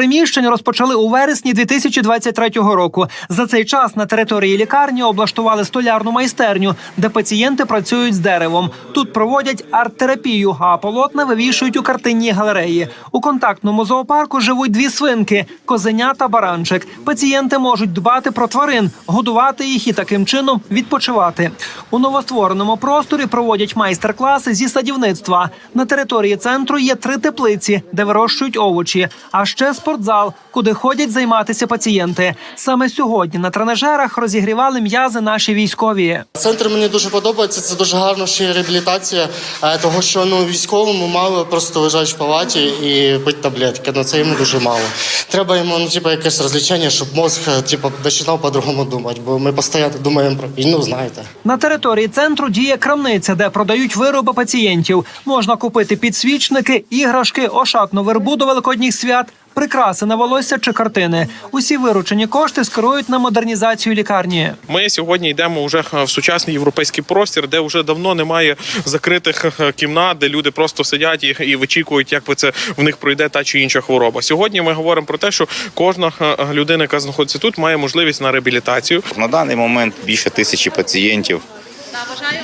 Приміщень розпочали у вересні 2023 року. За цей час на території лікарні облаштували столярну майстерню, де пацієнти працюють з деревом. Тут проводять арт-терапію, а полотна вивішують у картинній галереї. У контактному зоопарку живуть дві свинки козеня та баранчик. Пацієнти можуть дбати про тварин, годувати їх і таким чином відпочивати. У новоствореному просторі проводять майстер-класи зі садівництва. На території центру є три теплиці, де вирощують овочі, а ще спортзал, куди ходять займатися пацієнти. Саме сьогодні на тренажерах розігрівали м'язи наші військові. Центр мені дуже подобається. Це дуже гарно ще реабілітація, е, того що ну військовому мало просто лежать в палаті і пити таблетки. Ну це йому дуже мало. Треба йому ну типу якесь розвлечення, щоб мозг е, типу починав по-другому думати, бо ми постійно думаємо про війну, знаєте. На території центру діє крамниця, де продають вироби пацієнтів. Можна купити підсвічники, іграшки, ошатну вербу до великодніх свят. Прикраси на волосся чи картини. Усі виручені кошти скерують на модернізацію лікарні. Ми сьогодні йдемо вже в сучасний європейський простір, де вже давно немає закритих е, кімнат, де люди просто сидять і, і вичікують, як би це в них пройде та чи інша хвороба. Сьогодні ми говоримо про те, що кожна е, людина, яка знаходиться тут, має можливість на реабілітацію. На даний момент більше тисячі пацієнтів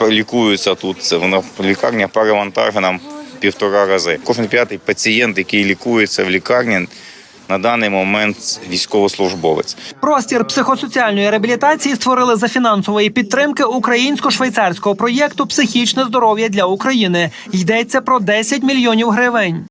лікуються тут. Це вона лікарня перевантажена півтора рази. Кожен п'ятий пацієнт, який лікується в лікарні, на даний момент військовослужбовець. Простір психосоціальної реабілітації створили за фінансової підтримки українсько-швейцарського проєкту Психічне здоров'я для України. Йдеться про 10 мільйонів гривень.